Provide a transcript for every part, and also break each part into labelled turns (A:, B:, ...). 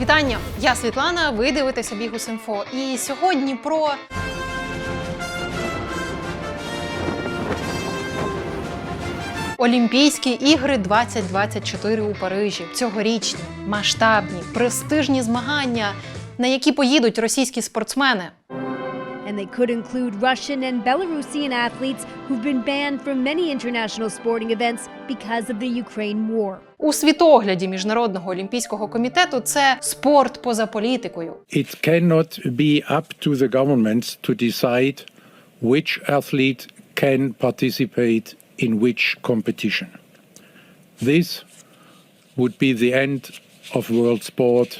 A: Вітання! Я Світлана. Ви дивитеся Бігус.Інфо. І сьогодні про Олімпійські ігри 2024 у Парижі. Цьогорічні, масштабні, престижні змагання, на які поїдуть російські спортсмени.
B: And they could include Russian and Belarusian athletes who've been banned from many international sporting events because of the Ukraine war.
A: У світогляді міжнародного олімпійського комітету це спорт поза політикою.
C: It cannot be up to the governments to decide which athlete can participate in which competition. This would be the end of world sport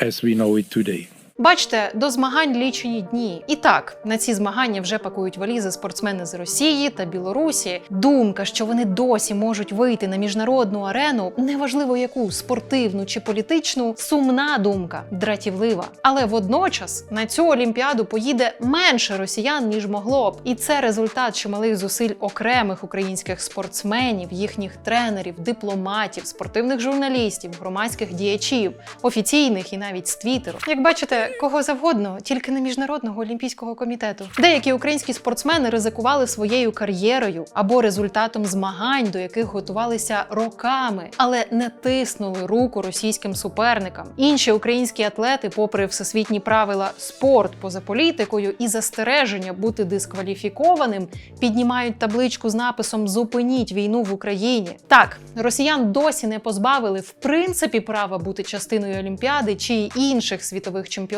C: as we know it today.
A: Бачите, до змагань лічені дні. І так, на ці змагання вже пакують валізи спортсмени з Росії та Білорусі. Думка, що вони досі можуть вийти на міжнародну арену, неважливо яку спортивну чи політичну, сумна думка, дратівлива. Але водночас на цю олімпіаду поїде менше росіян ніж могло б. І це результат чималих зусиль окремих українських спортсменів, їхніх тренерів, дипломатів, спортивних журналістів, громадських діячів, офіційних і навіть з твіттеру. Як бачите, кого завгодно, тільки не міжнародного олімпійського комітету. Деякі українські спортсмени ризикували своєю кар'єрою або результатом змагань, до яких готувалися роками, але не тиснули руку російським суперникам. Інші українські атлети, попри всесвітні правила спорт поза політикою і застереження бути дискваліфікованим, піднімають табличку з написом Зупиніть війну в Україні. Так, росіян досі не позбавили в принципі права бути частиною Олімпіади чи інших світових чемпіонатів,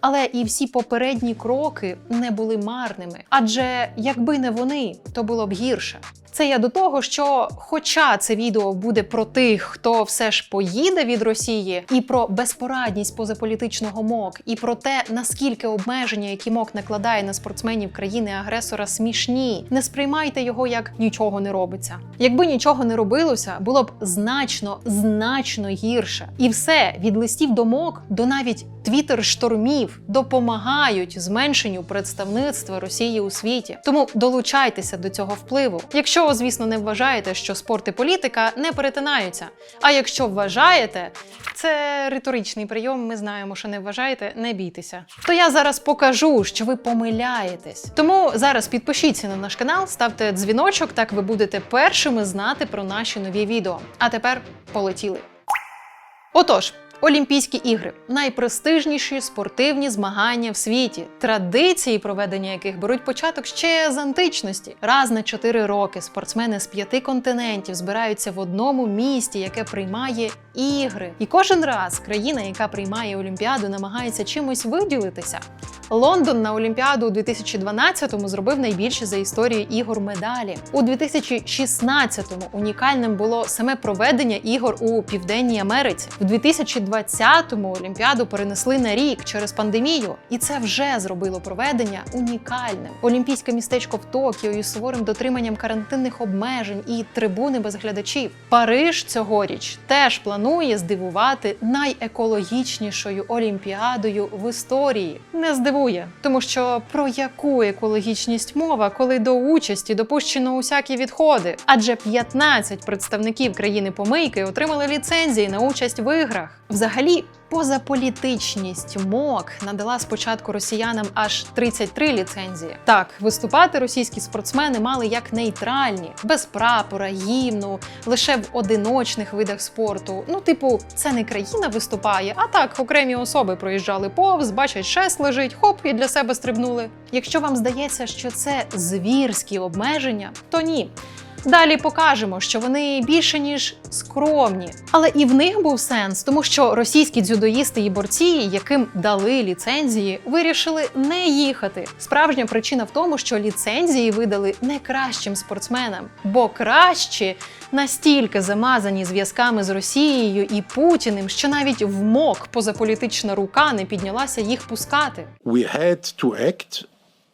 A: але і всі попередні кроки не були марними. Адже якби не вони, то було б гірше. Це я до того, що, хоча це відео буде про тих, хто все ж поїде від Росії, і про безпорадність позаполітичного МОК, і про те, наскільки обмеження, які МОК накладає на спортсменів країни-агресора, смішні, не сприймайте його як нічого не робиться. Якби нічого не робилося, було б значно, значно гірше. І все від листів до МОК до навіть твіттер штормів допомагають зменшенню представництва Росії у світі. Тому долучайтеся до цього впливу. Якщо, звісно, не вважаєте, що спорт і політика не перетинаються. А якщо вважаєте, це риторичний прийом. Ми знаємо, що не вважаєте, не бійтеся. То я зараз покажу, що ви помиляєтесь. Тому зараз підпишіться на наш канал, ставте дзвіночок, так ви будете першими знати про наші нові відео. А тепер полетіли. Отож. Олімпійські ігри найпрестижніші спортивні змагання в світі, традиції проведення яких беруть початок ще з античності. Раз на чотири роки спортсмени з п'яти континентів збираються в одному місті, яке приймає ігри. І кожен раз країна, яка приймає Олімпіаду, намагається чимось виділитися. Лондон на Олімпіаду у 2012-му зробив найбільше за історію ігор медалі. У 2016-му унікальним було саме проведення ігор у Південній Америці. В 2020-му Олімпіаду перенесли на рік через пандемію, і це вже зробило проведення унікальним. Олімпійське містечко в Токіо із суворим дотриманням карантинних обмежень і трибуни без глядачів. Париж цьогоріч теж планує здивувати найекологічнішою олімпіадою в історії. Не здивує, тому що про яку екологічність мова, коли до участі допущено усякі відходи? Адже 15 представників країни помийки отримали ліцензії на участь в іграх. Взагалі. Позаполітичність МОК надала спочатку росіянам аж 33 ліцензії. Так, виступати російські спортсмени мали як нейтральні, без прапора, гімну, лише в одиночних видах спорту. Ну, типу, це не країна виступає, а так окремі особи проїжджали повз, бачать, шест лежить, хоп, і для себе стрибнули. Якщо вам здається, що це звірські обмеження, то ні. Далі покажемо, що вони більше ніж скромні. Але і в них був сенс, тому що російські дзюдоїсти і борці, яким дали ліцензії, вирішили не їхати. Справжня причина в тому, що ліцензії видали не кращим спортсменам, бо кращі настільки замазані зв'язками з Росією і Путіним, що навіть в МОК позаполітична рука не піднялася їх пускати.
C: We had to act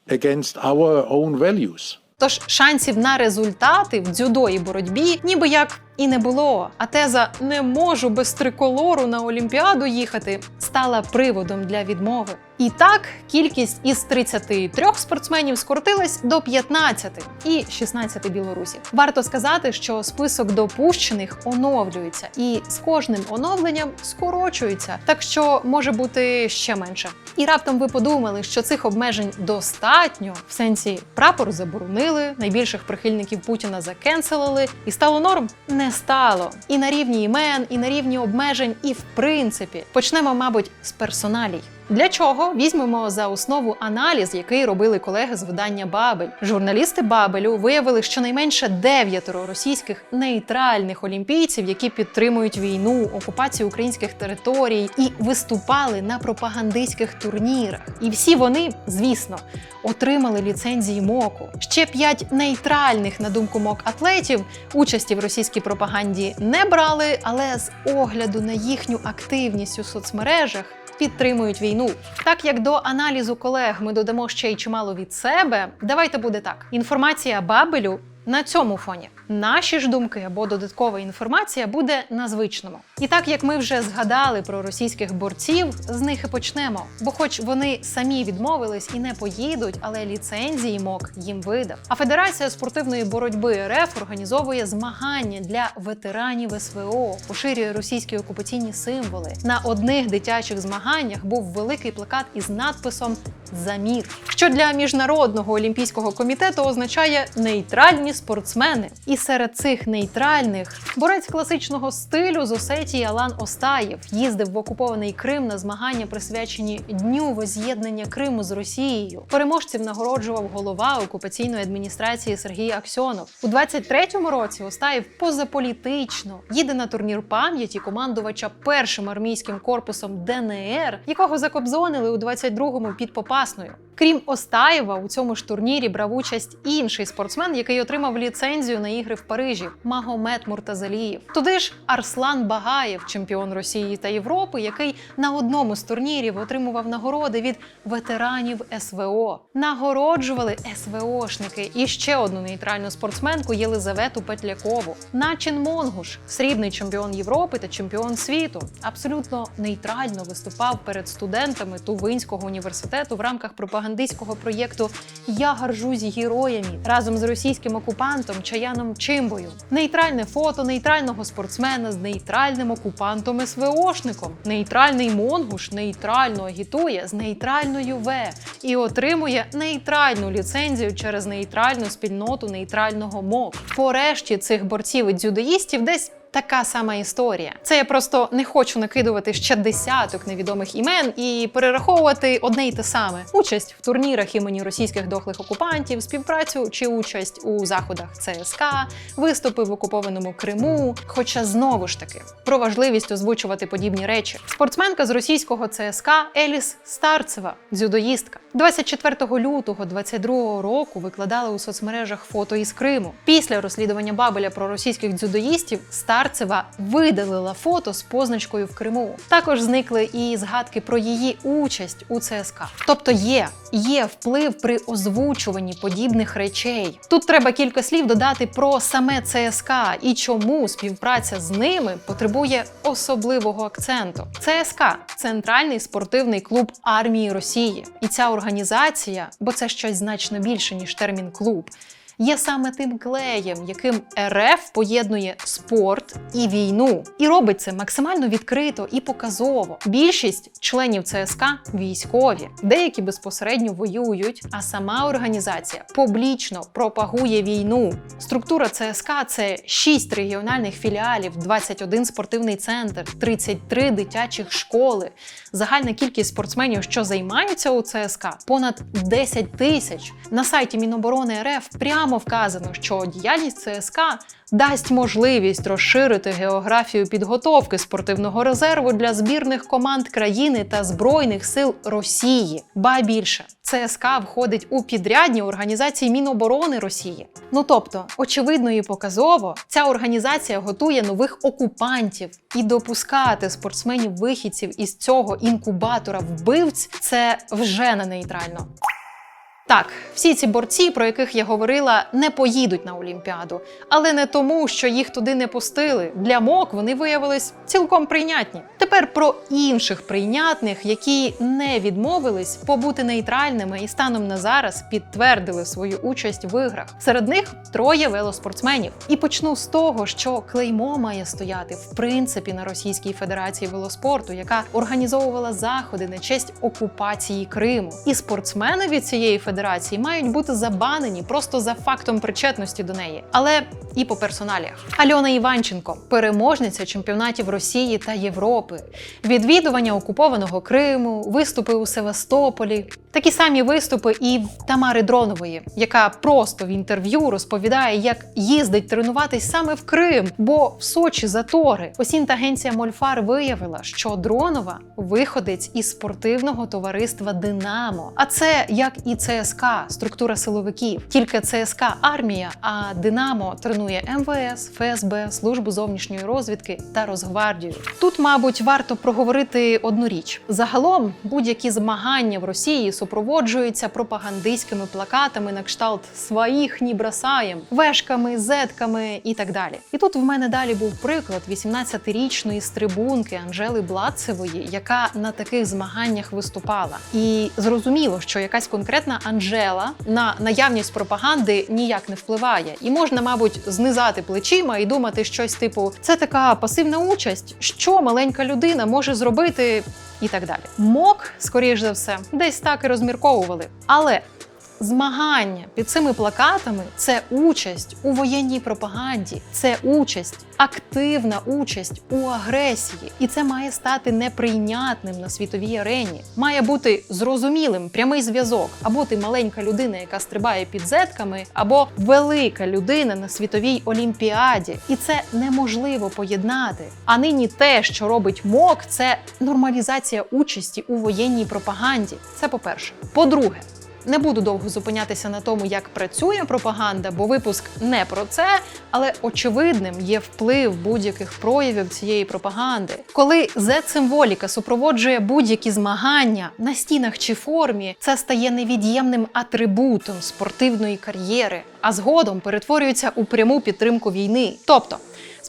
C: against our own values.
A: Тож шансів на результати в дзюдо і боротьбі ніби як і не було. А теза не можу без триколору на Олімпіаду їхати стала приводом для відмови. І так кількість із 33 спортсменів скоротилась до 15 і 16 білорусів. Варто сказати, що список допущених оновлюється і з кожним оновленням скорочується, так що може бути ще менше. І раптом ви подумали, що цих обмежень достатньо, в сенсі прапор заборонили, найбільших прихильників Путіна закенселили, і стало норм? Не стало. І на рівні імен, і на рівні обмежень, і в принципі почнемо, мабуть, з персоналій. Для чого візьмемо за основу аналіз, який робили колеги з видання Бабель. Журналісти Бабелю виявили щонайменше дев'ятеро російських нейтральних олімпійців, які підтримують війну, окупацію українських територій і виступали на пропагандистських турнірах. І всі вони, звісно, отримали ліцензії МОКу. Ще п'ять нейтральних, на думку МОК атлетів, участі в російській пропаганді не брали, але з огляду на їхню активність у соцмережах підтримують війну. Так як до аналізу колег ми додамо ще й чимало від себе, давайте буде так: інформація Бабелю на цьому фоні. Наші ж думки або додаткова інформація буде на звичному. І так як ми вже згадали про російських борців, з них і почнемо. Бо, хоч вони самі відмовились і не поїдуть, але ліцензії МОК їм видав. А Федерація спортивної боротьби РФ організовує змагання для ветеранів СВО, поширює російські окупаційні символи. На одних дитячих змаганнях був великий плакат із надписом за мір, що для міжнародного олімпійського комітету означає нейтральні спортсмени. І серед цих нейтральних борець класичного стилю з Осетії Алан Остаєв їздив в окупований Крим на змагання, присвячені дню воз'єднання Криму з Росією. Переможців нагороджував голова окупаційної адміністрації Сергій Аксьонов. У 23-му році Остаєв позаполітично їде на турнір пам'яті командувача першим армійським корпусом ДНР, якого закобзонили у 22-му під Попасною. Крім Остаєва, у цьому ж турнірі брав участь інший спортсмен, який отримав ліцензію на ігри в Парижі Магомед Муртазалієв. Туди ж Арслан Багаєв, чемпіон Росії та Європи, який на одному з турнірів отримував нагороди від ветеранів СВО. Нагороджували СВОшники і ще одну нейтральну спортсменку Єлизавету Петлякову. Начин Монгуш, срібний чемпіон Європи та чемпіон світу, абсолютно нейтрально виступав перед студентами Тувинського університету в рамках пропагандистського проєкту Я гаржусь героями разом з російським окупантом Чаяном Чимбою. Нейтральне фото нейтрального спортсмена з нейтральним окупантом СВОшником. Нейтральний Монгуш нейтрально агітує з нейтральною В і отримує нейтральну ліцензію через нейтральну спільноту нейтрального МОК. По решті цих борців і дзюдоїстів десь така сама історія. Це я просто не хочу накидувати ще десяток невідомих імен і перераховувати одне й те саме: участь в турнірах імені російських дохлих окупантів, співпрацю чи участь у заходах ЦСК, виступи в окупованому Криму. Хоча знову ж таки про важливість озвучувати подібні речі. Спортсменка з російського ЦСК Еліс Старцева, дзюдоїстка, 24 лютого 22 року викладала у соцмережах фото із Криму. Після розслідування Бабеля про російських дзюдоїстів Старцева видалила фото з позначкою в Криму. Також зникли і згадки про її участь у ЦСК. Тобто є, є вплив при озвучуванні подібних речей. Тут треба кілька слів додати про саме ЦСК і чому співпраця з ними потребує особливого акценту. ЦСК центральний спортивний клуб армії Росії, і ця організація, бо це щось значно більше ніж термін клуб є саме тим клеєм, яким РФ поєднує спорт і війну, і робить це максимально відкрито і показово. Більшість членів ЦСК військові, деякі безпосередньо воюють, а сама організація публічно пропагує війну. Структура ЦСК це 6 регіональних філіалів, 21 спортивний центр, 33 дитячих школи. Загальна кількість спортсменів, що займаються у ЦСК, понад 10 тисяч. На сайті Міноборони РФ прямо вказано, що діяльність ЦСК дасть можливість розширити географію підготовки спортивного резерву для збірних команд країни та збройних сил Росії. Ба більше ЦСК входить у підрядні організації Міноборони Росії. Ну тобто, очевидно і показово, ця організація готує нових окупантів і допускати спортсменів-вихідців із цього інкубатора вбивць це вже не нейтрально. Так, всі ці борці, про яких я говорила, не поїдуть на Олімпіаду, але не тому, що їх туди не пустили. Для МОК вони виявились цілком прийнятні. Тепер про інших прийнятних, які не відмовились побути нейтральними і станом на зараз підтвердили свою участь в іграх. Серед них троє велоспортсменів. І почну з того, що клеймо має стояти в принципі на Російській Федерації велоспорту, яка організовувала заходи на честь окупації Криму. І спортсмени від цієї федерації мають бути забанені просто за фактом причетності до неї. Але і по персоналіях. Альона Іванченко, переможниця чемпіонатів Росії та Європи, відвідування окупованого Криму, виступи у Севастополі. Такі самі виступи і Тамари Дронової, яка просто в інтерв'ю розповідає, як їздить тренуватись саме в Крим, бо в Сочі затори. Ось інтагенція Мольфар виявила, що Дронова виходець із спортивного товариства Динамо. А це як і ЦСКА, структура силовиків. Тільки ЦСКА армія, а Динамо тренує МВС, ФСБ, службу зовнішньої розвідки та Росгвардію. Тут, мабуть, варто проговорити одну річ: загалом будь-які змагання в Росії супроводжуються пропагандистськими плакатами на кшталт своїх ні бросаєм, вешками, зетками і так далі. І тут в мене далі був приклад 18-річної стрибунки Анжели Блацевої, яка на таких змаганнях виступала. І зрозуміло, що якась конкретна Анжела на наявність пропаганди ніяк не впливає, і можна, мабуть, знизати плечима і думати щось типу: це така пасивна участь, що маленька людина може зробити, і так далі. Мок, скоріш за все, десь так і розмірковували. Але Змагання під цими плакатами це участь у воєнній пропаганді, це участь, активна участь у агресії, і це має стати неприйнятним на світовій арені. Має бути зрозумілим прямий зв'язок. Або ти маленька людина, яка стрибає під зетками, або велика людина на світовій олімпіаді, і це неможливо поєднати. А нині те, що робить МОК, це нормалізація участі у воєнній пропаганді. Це по-перше. По-друге. Не буду довго зупинятися на тому, як працює пропаганда, бо випуск не про це, але очевидним є вплив будь-яких проявів цієї пропаганди. Коли Z-символіка супроводжує будь-які змагання на стінах чи формі, це стає невід'ємним атрибутом спортивної кар'єри, а згодом перетворюється у пряму підтримку війни. Тобто.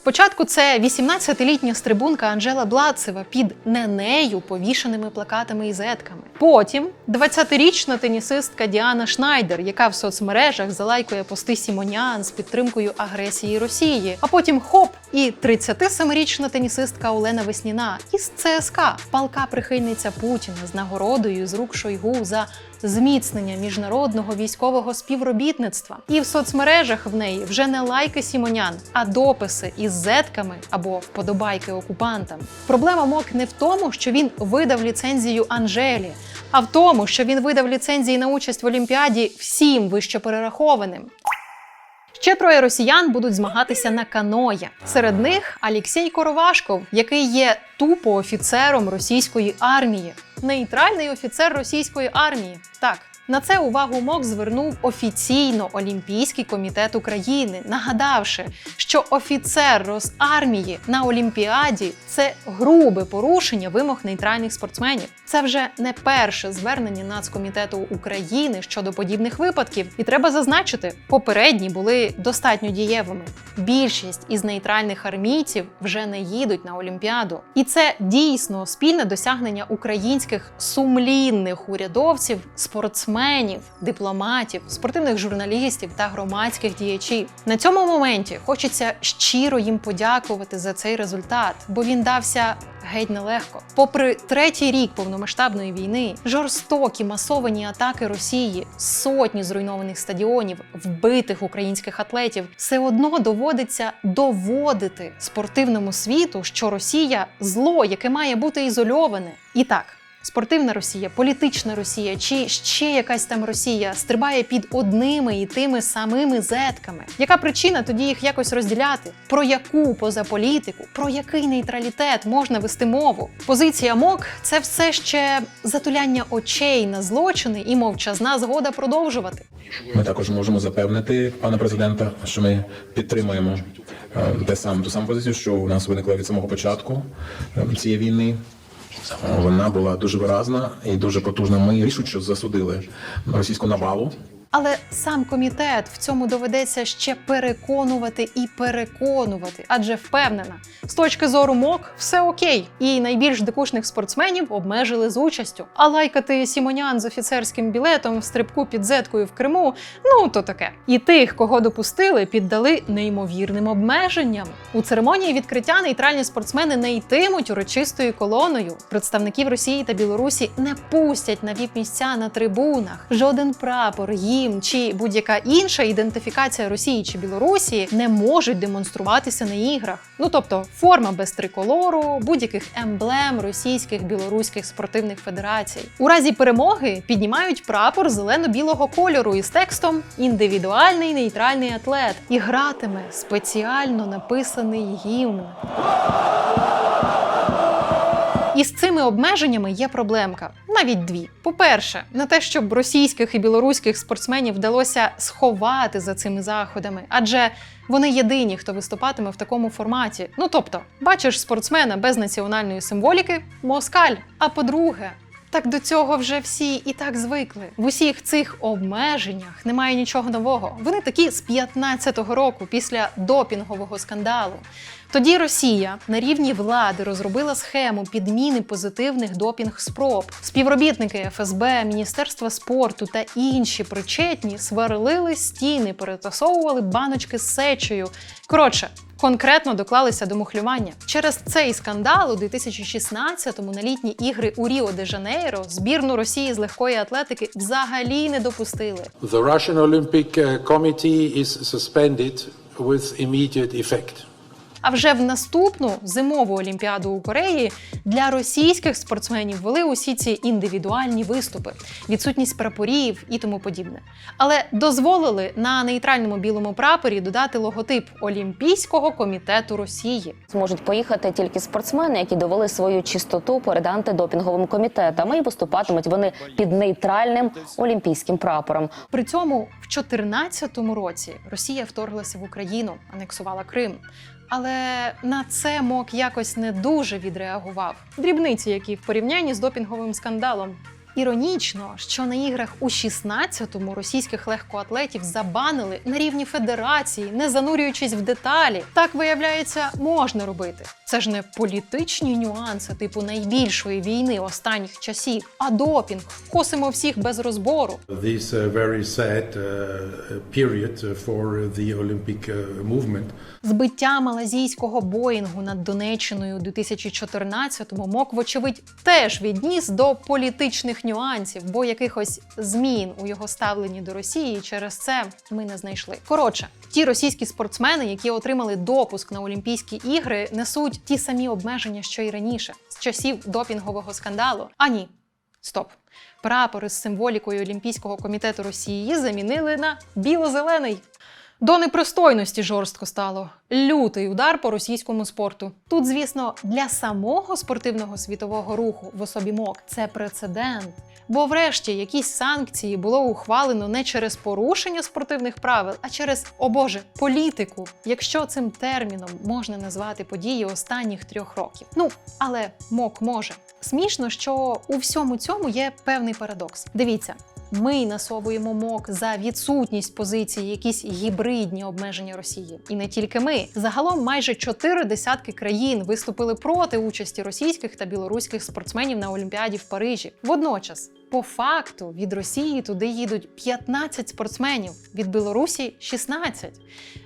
A: Спочатку це 18-літня стрибунка Анжела Блацева під не нею повішеними плакатами і зетками. Потім 20-річна тенісистка Діана Шнайдер, яка в соцмережах залайкує пости Сімонян з підтримкою агресії Росії. А потім хоп, і 37-річна тенісистка Олена Весніна із ЦСКА, палка прихильниця Путіна з нагородою з рук Шойгу за зміцнення міжнародного військового співробітництва. І в соцмережах в неї вже не лайки Сімонян, а дописи із зетками або вподобайки окупантам. Проблема МОК не в тому, що він видав ліцензію Анжелі, а в тому, що він видав ліцензії на участь в Олімпіаді всім вищеперерахованим. Ще троє росіян будуть змагатися на каноє. Серед них Алексій Коровашков, який є тупо офіцером російської армії, нейтральний офіцер російської армії. Так. На це увагу МОК звернув офіційно Олімпійський комітет України, нагадавши, що офіцер Росармії на Олімпіаді це грубе порушення вимог нейтральних спортсменів. Це вже не перше звернення Нацкомітету України щодо подібних випадків, і треба зазначити, попередні були достатньо дієвими. Більшість із нейтральних армійців вже не їдуть на Олімпіаду, і це дійсно спільне досягнення українських сумлінних урядовців, спортсменів, дипломатів, спортивних журналістів та громадських діячів. На цьому моменті хочеться щиро їм подякувати за цей результат, бо він дався геть нелегко. Попри третій рік повномасштабної війни, жорстокі масовані атаки Росії, сотні зруйнованих стадіонів, вбитих українських атлетів, все одно доводиться доводити спортивному світу, що Росія зло, яке має бути ізольоване. І так. Спортивна Росія, політична Росія чи ще якась там Росія стрибає під одними і тими самими зетками. Яка причина тоді їх якось розділяти? Про яку поза політику, про який нейтралітет можна вести мову? Позиція МОК це все ще затуляння очей на злочини і мовчазна згода продовжувати.
D: Ми також можемо запевнити пана президента, що ми підтримуємо е, те саме ту саму позицію, що у нас виникла від самого початку е, цієї війни. Вона була дуже виразна і дуже потужна. Ми рішуче засудили російську навалу.
A: Але сам комітет в цьому доведеться ще переконувати і переконувати, адже впевнена, з точки зору МОК все окей, і найбільш дикушних спортсменів обмежили з участю. А лайкати Сімонян з офіцерським білетом в стрибку під зеткою в Криму ну то таке. І тих, кого допустили, піддали неймовірним обмеженням. У церемонії відкриття нейтральні спортсмени не йтимуть урочистою колоною. Представників Росії та Білорусі не пустять на віп місця на трибунах. Жоден прапор, гімн чи будь-яка інша ідентифікація Росії чи Білорусі не можуть демонструватися на іграх. Ну тобто форма без триколору, будь-яких емблем російських білоруських спортивних федерацій. У разі перемоги піднімають прапор зелено-білого кольору із текстом Індивідуальний нейтральний атлет і гратиме спеціально написаний гімн. І з цими обмеженнями є проблемка. Навіть дві. По-перше, на те, щоб російських і білоруських спортсменів вдалося сховати за цими заходами, адже вони єдині, хто виступатиме в такому форматі. Ну тобто, бачиш спортсмена без національної символіки москаль. А по-друге, так до цього вже всі і так звикли. В усіх цих обмеженнях немає нічого нового. Вони такі з 15-го року, після допінгового скандалу. Тоді Росія на рівні влади розробила схему підміни позитивних допінг-спроб. Співробітники ФСБ, Міністерства спорту та інші причетні сверлили стіни, перетасовували баночки з сечею. Коротше, конкретно доклалися до мухлювання. Через цей скандал у 2016-му на літні ігри у Ріо де Жанейро збірну Росії з легкої атлетики взагалі не допустили.
C: The Russian Olympic uh, Committee is suspended with immediate effect.
A: А вже в наступну зимову олімпіаду у Кореї для російських спортсменів ввели усі ці індивідуальні виступи, відсутність прапорів і тому подібне. Але дозволили на нейтральному білому прапорі додати логотип Олімпійського комітету Росії.
E: Зможуть поїхати тільки спортсмени, які довели свою чистоту перед антидопінговим комітетом, і виступатимуть вони під нейтральним олімпійським прапором.
A: При цьому в 2014 році Росія вторглася в Україну, анексувала Крим. Але на це МОК якось не дуже відреагував. Дрібниці, які в порівнянні з допінговим скандалом. Іронічно, що на іграх у 16-му російських легкоатлетів забанили на рівні федерації, не занурюючись в деталі. Так виявляється, можна робити. Це ж не політичні нюанси, типу найбільшої війни останніх часів, а допінг. Косимо всіх без розбору.
C: This uh, very sad uh, period for the Olympic movement.
A: Збиття малазійського Боїнгу над Донеччиною у 2014-му МОК, вочевидь, теж відніс до політичних нюансів, бо якихось змін у його ставленні до Росії через це ми не знайшли. Коротше, ті російські спортсмени, які отримали допуск на Олімпійські ігри, несуть ті самі обмеження, що й раніше, з часів допінгового скандалу. А ні, стоп. Прапори з символікою Олімпійського комітету Росії замінили на біло-зелений. До непристойності жорстко стало. Лютий удар по російському спорту. Тут, звісно, для самого спортивного світового руху в особі МОК це прецедент. Бо, врешті, якісь санкції було ухвалено не через порушення спортивних правил, а через, о Боже, політику, якщо цим терміном можна назвати події останніх трьох років. Ну, але МОК може. Смішно, що у всьому цьому є певний парадокс. Дивіться, ми насовуємо МОК за відсутність позиції, якісь гібридні обмеження Росії. І не тільки ми. Загалом майже чотири десятки країн виступили проти участі російських та білоруських спортсменів на Олімпіаді в Парижі. Водночас, по факту, від Росії туди їдуть 15 спортсменів, від Білорусі 16.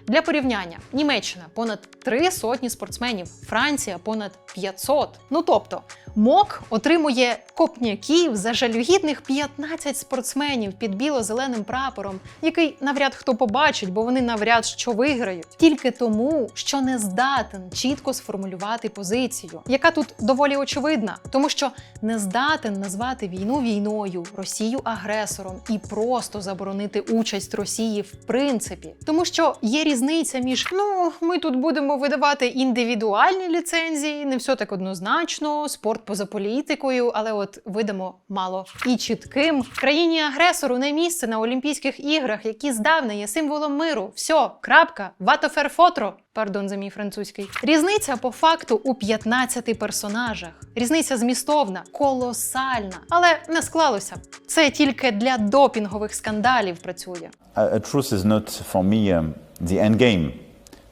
A: Для порівняння, Німеччина понад три сотні спортсменів, Франція понад 500. Ну тобто, МОК отримує копняків за жалюгідних 15 спортсменів під біло-зеленим прапором, який навряд хто побачить, бо вони навряд що виграють, тільки тому, що не здатен чітко сформулювати позицію, яка тут доволі очевидна, тому що не здатен назвати війну війною, Росію агресором і просто заборонити участь Росії в принципі, тому що є різниця між ну ми тут будемо видавати індивідуальні ліцензії, не все так однозначно, спорт поза політикою, але от видамо мало. І чітким. Країні агресору не місце на Олімпійських іграх, які здавна є символом миру. Все, крапка, ватоферфотро. Пардон за мій французький. Різниця по факту у 15 персонажах. Різниця змістовна, колосальна, але не склалося. Це тільки для допінгових скандалів працює.
F: A, truth is not for me um, the end.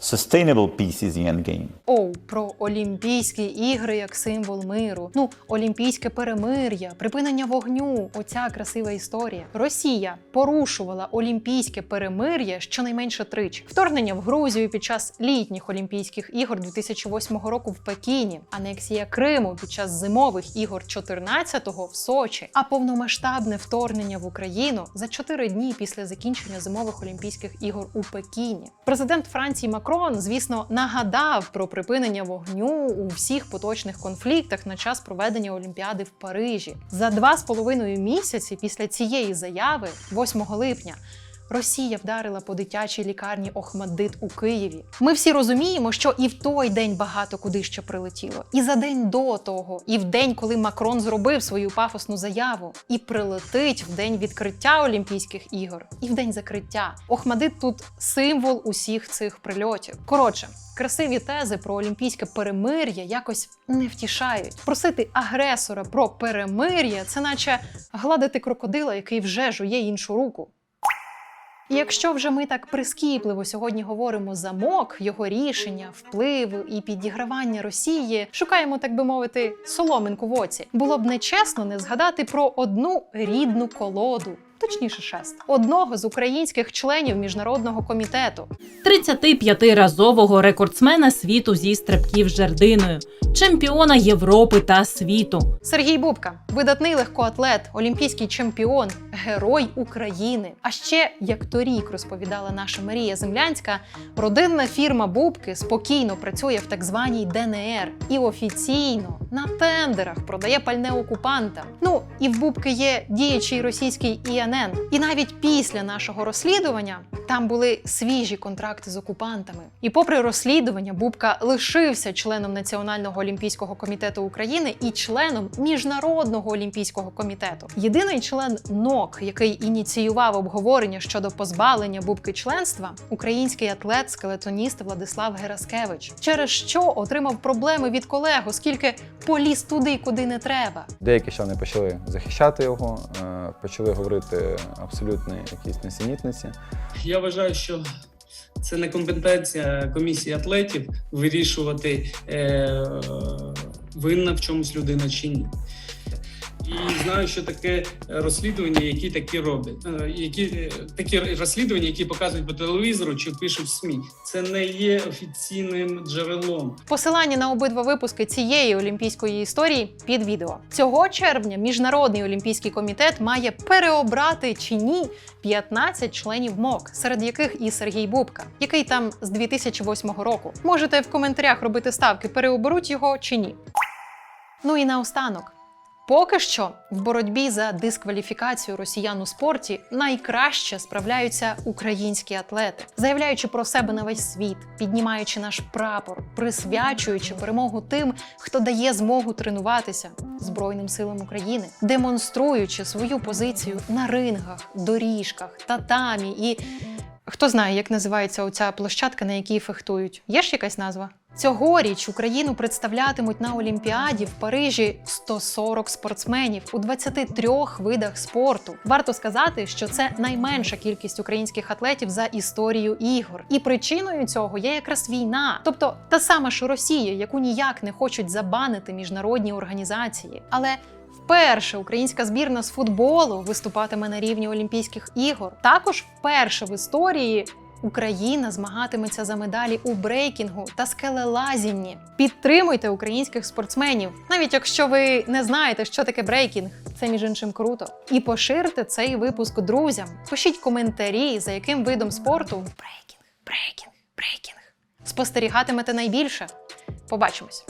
F: Sustainable peace is the end game.
A: Оу, про Олімпійські ігри як символ миру. Ну, олімпійське перемир'я, припинення вогню. Оця красива історія. Росія порушувала олімпійське перемир'я щонайменше тричі. Вторгнення в Грузію під час літніх Олімпійських ігор 2008 року в Пекіні, анексія Криму під час зимових ігор 14-го в Сочі, а повномасштабне вторгнення в Україну за чотири дні після закінчення зимових Олімпійських ігор у Пекіні. Президент Франції Макрон, звісно, нагадав про припинення вогню у всіх поточних конфліктах на час проведення Олімпіади в Парижі. За два з половиною місяці після цієї заяви, 8 липня. Росія вдарила по дитячій лікарні Охмаддит у Києві. Ми всі розуміємо, що і в той день багато куди ще прилетіло, і за день до того, і в день, коли Макрон зробив свою пафосну заяву, і прилетить в день відкриття Олімпійських ігор, і в день закриття. Охмадит тут символ усіх цих прильотів. Коротше. Красиві тези про олімпійське перемир'я якось не втішають. Просити агресора про перемир'я це наче гладити крокодила, який вже жує іншу руку. І якщо вже ми так прискіпливо сьогодні говоримо за МОК, його рішення, впливу і підігравання Росії, шукаємо, так би мовити, соломинку в оці. Було б нечесно не згадати про одну рідну колоду. Точніше, шест одного з українських членів міжнародного комітету,
G: 35-разового рекордсмена світу зі стрибків з жердиною, чемпіона Європи та світу.
A: Сергій Бубка, видатний легкоатлет, олімпійський чемпіон, герой України. А ще, як торік розповідала наша Марія Землянська, родинна фірма Бубки спокійно працює в так званій ДНР і офіційно на тендерах продає пальне окупантам. Ну і в Бубки є діячий російський ІНН. І навіть після нашого розслідування там були свіжі контракти з окупантами. І попри розслідування, Бубка лишився членом Національного олімпійського комітету України і членом Міжнародного олімпійського комітету. Єдиний член НОК, який ініціював обговорення щодо позбавлення Бубки членства, український атлет, скелетоніст Владислав Гераскевич, через що отримав проблеми від колег, оскільки поліз туди, куди не треба.
H: Деякі члени почали захищати його, е, почали говорити абсолютно якісь несенітниці.
I: Я вважаю, що це не компетенція комісії атлетів вирішувати, е, винна в чомусь людина чи ні. І знаю, що таке розслідування, які такі роблять, Е, які е, такі розслідування, які показують по телевізору чи пишуть в СМІ. Це не є офіційним джерелом.
A: Посилання на обидва випуски цієї олімпійської історії під відео. Цього червня Міжнародний олімпійський комітет має переобрати чи ні 15 членів МОК, серед яких і Сергій Бубка, який там з 2008 року. Можете в коментарях робити ставки, переоберуть його чи ні. Ну і наостанок. Поки що в боротьбі за дискваліфікацію росіян у спорті найкраще справляються українські атлети, заявляючи про себе на весь світ, піднімаючи наш прапор, присвячуючи перемогу тим, хто дає змогу тренуватися Збройним силам України, демонструючи свою позицію на рингах, доріжках, татамі і хто знає, як називається оця площадка, на якій фехтують. Є ж якась назва? Цьогоріч Україну представлятимуть на Олімпіаді в Парижі 140 спортсменів у 23 видах спорту. Варто сказати, що це найменша кількість українських атлетів за історію ігор. І причиною цього є якраз війна, тобто та сама ж Росія, яку ніяк не хочуть забанити міжнародні організації. Але Вперше українська збірна з футболу виступатиме на рівні Олімпійських ігор. Також вперше в історії Україна змагатиметься за медалі у брейкінгу та скелелазінні. Підтримуйте українських спортсменів, навіть якщо ви не знаєте, що таке брейкінг. Це між іншим круто. І поширте цей випуск друзям. Пишіть коментарі, за яким видом спорту брейкінг, брейкінг, брейкінг. Спостерігатимете найбільше. Побачимось.